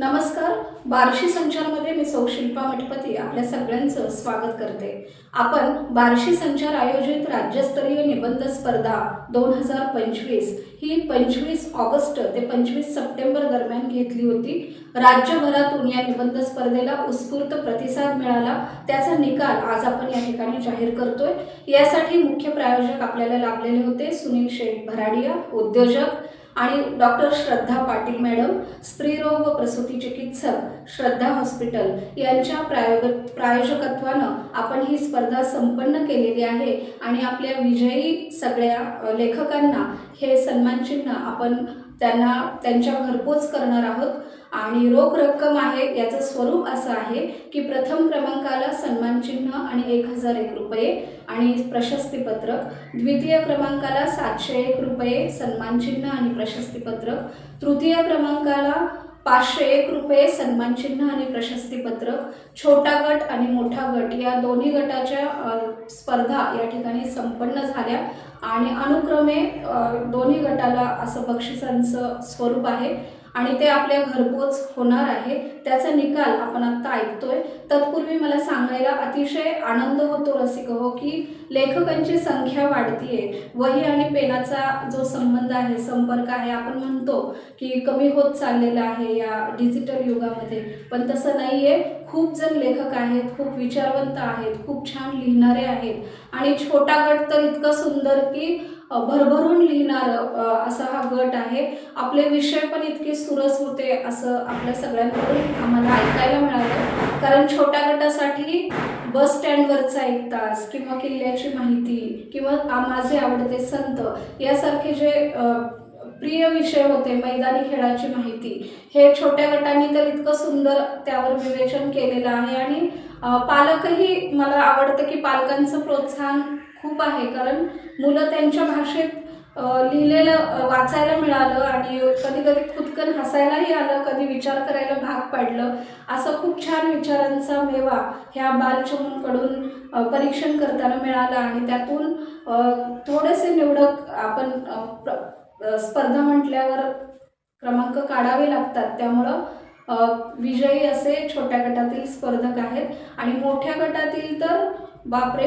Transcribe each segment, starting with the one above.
नमस्कार. बार्शी संचारमध्ये मी सौ शिल्पा मठपती आपल्या सगळ्यांचं स्वागत करते. आपण बार्शी संचार आयोजित राज्यस्तरीय निबंध स्पर्धा दोन हजार पंचवीस ही पंचवीस ऑगस्ट ते पंचवीस सप्टेंबर दरम्यान घेतली होती. राज्यभरातून या निबंध स्पर्धेला उत्स्फूर्त प्रतिसाद मिळाला. त्याचा निकाल आज आपण या ठिकाणी जाहीर करतोय. यासाठी मुख्य प्रायोजक आपल्याला लाभलेले होते सुनील शेठ भराडिया उद्योजक आणि डॉक्टर श्रद्धा पाटील मॅडम स्त्रीरोग व प्रसूती चिकित्सक श्रद्धा हॉस्पिटल यांच्या प्रायोग प्रायोजकत्वानं आपण ही स्पर्धा संपन्न केलेली आहे आणि आपल्या विजयी सगळ्या लेखकांना हे सन्मानचिन्ह आपण त्यांना त्यांच्या घरपोच करणार आहोत. आणि रोख रक्कम आहे याचं स्वरूप असं आहे की प्रथम क्रमांकाला सन्मानचिन्ह आणि एक हजार एक रुपये आणि प्रशस्तीपत्रक द्वितीय क्रमांकाला सातशे एक रुपये सन्मानचिन्ह आणि प्रशस्तीपत्रक तृतीय क्रमांकाला पाचशे एक रुपये सन्मानचिन्ह आणि प्रशस्तीपत्रक छोटा गट आणि मोठा गट या दोन्ही गटाच्या स्पर्धा या ठिकाणी संपन्न झाल्या. आणि अनुक्रमे दोन्ही गटाला असं बक्षिसांचं स्वरूप आहे. आणि ते आपल्या घरपोच होणार आहे. त्याचा निकाल आपण आत्ता ऐकतोय. तत्पूर्वी मला सांगायला अतिशय आनंद होतो रसिक हो की लेखकांची संख्या वाढतीये. वही आणि पेनाचा जो संबंध आहे संपर्क आहे आपण म्हणतो की कमी होत चाललेला आहे या डिजिटल युगामध्ये. पण तसं नाही आहे खूप जण लेखक आहेत खूप विचारवंत आहेत खूप छान लिहिणारे आहेत. आणि छोटा गट तर इतकं सुंदर की भरभरून लिहिणारं असा हा गट आहे. आपले विषय पण इतके सुरस होते असं आपल्या सगळ्यांकडून आम्हाला ऐकायला मिळालं. कारण छोट्या गटासाठी बस स्टँडवरचा एक तास किंवा किल्ल्याची माहिती किंवा माझे आवडते संत यासारखे जे प्रिय विषय होते मैदानी खेळाची माहिती हे छोट्या गटांनी तर इतकं सुंदर त्यावर विवेचन केलेलं आहे. आणि पालकही मला आवडतं की पालकांचं प्रोत्साहन खूप आहे. कारण मुलं त्यांच्या भाषेत लिहिलेलं वाचायला मिळालं आणि कधी कधी खुदकन हसायलाही आलं कधी विचार करायला भाग पाडलं. असं खूप छान विचारांचा मेवा ह्या बालचमूंकडून परीक्षण करताना मिळालं आणि त्यातून थोडेसे निवडक आपण स्पर्धा म्हटल्यावर क्रमांक काढावे लागतात. त्यामुळं विजयी असे छोट्या गटातील स्पर्धक आहेत. आणि मोठ्या गटातील तर बापरे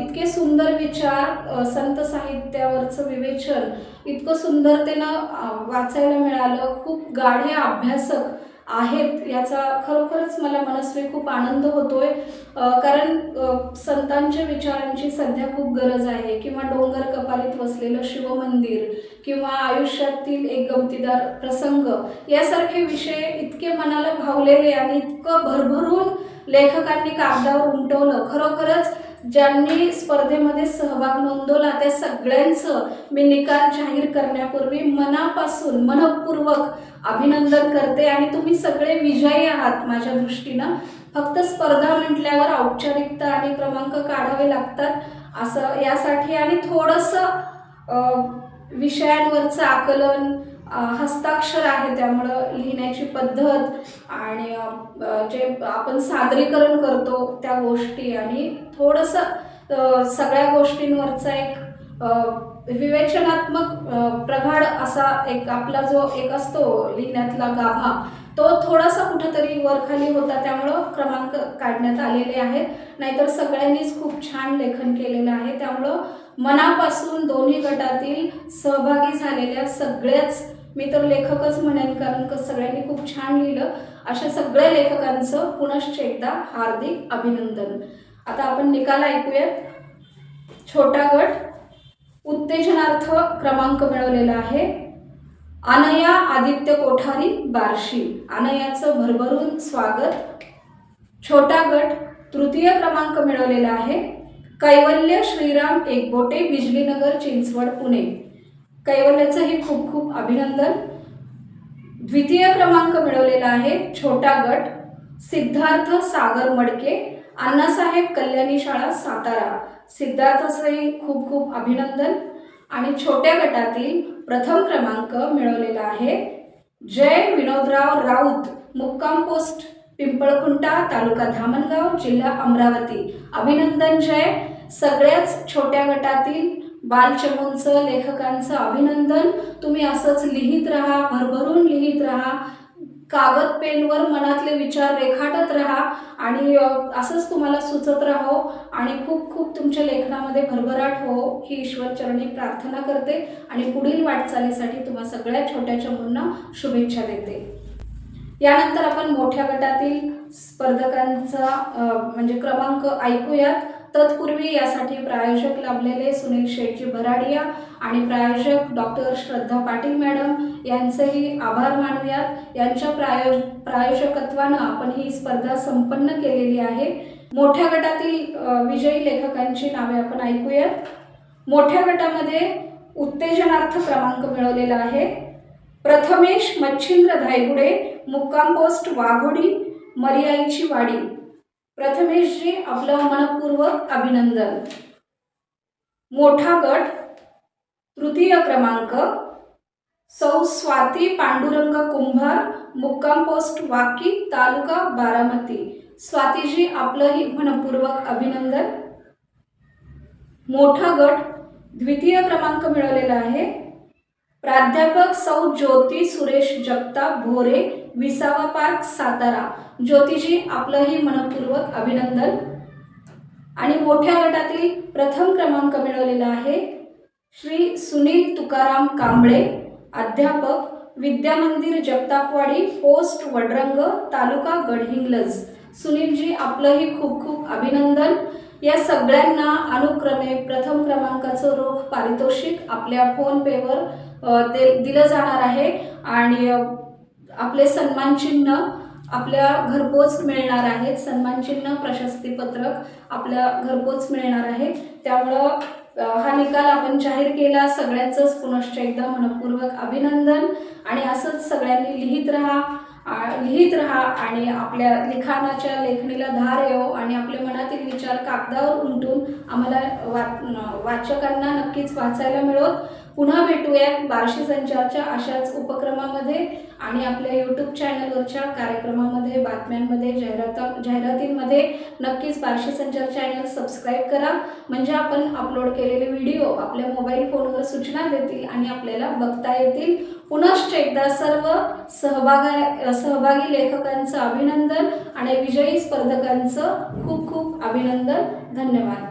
इतके सुंदर विचार संत साहित्यावरचं विवेचन इतकं सुंदरतेनं वाचायला मिळालं. खूप गाढे अभ्यासक आहेत याचा खरोखरच मला मनस्वी खूप आनंद होतोय. कारण संतांच्या विचारांची सध्या खूप गरज आहे. किंवा डोंगर कपालीत वसलेलं शिवमंदिर किंवा आयुष्यातील एक गमतीदार प्रसंग यासारखे विषय इतके मनाला भावलेले आणि इतकं भरभरून लेखकांनी कागदावर उमटवलं. खरोखरच ज्यांनी स्पर्धेमध्ये सहभाग नोंदवला त्या सगळ्यांचं मी निकाल जाहीर करण्यापूर्वी मनापासून मनपूर्वक अभिनंदन करते आणि तुम्ही सगळे विजयी आहात माझ्या दृष्टीनं. फक्त स्पर्धा म्हटल्यावर औपचारिकता आणि क्रमांक काढावे लागतात असं यासाठी आणि थोडंसं विषयांवरचं आकलन हस्ताक्षर आहे त्यामुळं लिहिण्याची पद्धत आणि जे आपण सादरीकरण करतो त्या गोष्टी आणि थोडंसं सगळ्या गोष्टींवरचा एक विवेचनात्मक प्रगाढ असा एक आपला जो एक असतो लिहिण्यातला गाभा तो थोडासा कुठंतरी वरखाली होता त्यामुळं क्रमांक काढण्यात आलेले आहेत. नाहीतर सगळ्यांनीच खूप छान लेखन केलेलं आहे. त्यामुळं मनापासून दोन्ही गटातील सहभागी झालेल्या सगळ्याच मी तर लेखकच म्हणेन कारण का सगळ्यांनी खूप छान लिहिलं. अशा सगळ्या लेखकांचं पुनश्च एकदा हार्दिक अभिनंदन. आता आपण निकाल ऐकूयात. छोटा गट उत्तेजनार्थ क्रमांक मिळवलेला आहे. अनया आदित्य कोठारी बार्शी. अनयाचं भरभरून स्वागत. छोटा गट तृतीय क्रमांक मिळवलेला आहे. कैवल्य श्रीराम एकबोटे बिजलीनगर चिंचवड पुणे. कैवल्याचंही खूप खूप अभिनंदन. द्वितीय क्रमांक मिळवलेला आहे छोटा गट सिद्धार्थ सागर मडके अण्णासाहेब कल्याणी शाळा सातारा. सिद्धार्थचंही खूप खूप अभिनंदन. आणि छोट्या गटातील प्रथम क्रमांक मिळवलेला आहे जय विनोदराव राऊत मुक्काम पोस्ट पिंपळखुंटा तालुका धामणगाव जिल्हा अमरावती. अभिनंदन जय. सगळ्याच छोट्या गटातील बालचमूंचं लेखकांचं अभिनंदन. तुम्ही असंच लिहित राहा भरभरून लिहित राहा. कागद पेनवर मनातले विचार रेखाटत राहा आणि असंच तुम्हाला सुचत राहो आणि खूप खूप तुमच्या लेखनामध्ये भरभराट हो ही ईश्वरचरणी प्रार्थना करते आणि पुढील वाटचालीसाठी तुम्हा सगळ्या छोट्या चमूंना शुभेच्छा देते. यानंतर आपण मोठ्या गटातील स्पर्धकांचा म्हणजे क्रमांक ऐकूयात. तत्पूर्वी यासाठी प्रायोजक लाभलेले सुनील शेटजी भराडिया आणि प्रायोजक डॉक्टर श्रद्धा पाटील मॅडम यांचेही आभार मानूयात. यांच्या प्रायो प्रायोजकत्वानं आपण ही स्पर्धा संपन्न केलेली आहे. मोठ्या गटातील विजयी लेखकांची नावे आपण ऐकूयात. मोठ्या गटामध्ये उत्तेजनार्थ क्रमांक मिळवलेला आहे. प्रथमेश मच्छिंद्र धायगुडे मुक्काम पोस्ट वाघोडी मर्याईची वाडी. प्रथमेशजी आपलं मनपूर्वक अभिनंदन. मोठा गट तृतीय क्रमांक सौ स्वाती पांडुरंग कुंभार मुक्काम पोस्ट वाकी तालुका बारामती. स्वातीजी आपलंही मनपूर्वक अभिनंदन. मोठा गट द्वितीय क्रमांक मिळवलेला आहे. प्राध्यापक सौ ज्योती सुरेश जगताप भोरे विसावा पार्क सातारा. ज्योतिजी आपलंही मनपूर्वक अभिनंदन. आणि मोठ्या गटातील प्रथम क्रमांक मिळवलेला आहे श्री सुनील तुकाराम कांबळे अध्यापक विद्यामंदिर जगतापवाडी पोस्ट वडरंग तालुका गडहिंग्लज. सुनीलजी आपलंही खूप खूप अभिनंदन. या सगळ्यांना अनुक्रमे प्रथम क्रमांकाचं रोख पारितोषिक आपल्या फोनपेवर दे दिलं जाणार आहे आणि आपले सन्मानचिन्ह आपल्या घरपोच मिळणार आहेत सन्मानचिन्ह प्रशस्तीपत्रक आपल्या घरपोच मिळणार आहे. त्यामुळं हा निकाल आपण जाहीर केला. सगळ्यांचंच पुनश्च एकदा मनपूर्वक अभिनंदन आणि असंच सगळ्यांनी लिहित राहा. लिहित राहा आणि आपल्या लिखाणाच्या लेखणीला धार येऊ आणि आपल्या मनातील विचार कागदावर उमटून आम्हाला वा वाचकांना नक्कीच वाचायला मिळवत पुन्हा भेटूयात बार्शी संचारच्या अशाच उपक्रमामध्ये आणि आपल्या यूट्यूब चॅनलवरच्या कार्यक्रमामध्ये बातम्यांमध्ये जाहिराता जाहिरातींमध्ये नक्कीच बार्शी संचार चॅनल सबस्क्राईब करा. म्हणजे आपण अपलोड केलेले व्हिडिओ आपल्या मोबाईल फोनवर सूचना देतील आणि आपल्याला बघता येतील. पुनश्च एकदा सर्व सहभागा सहभागी लेखकांचं अभिनंदन आणि विजयी स्पर्धकांचं खूप खूप अभिनंदन. धन्यवाद.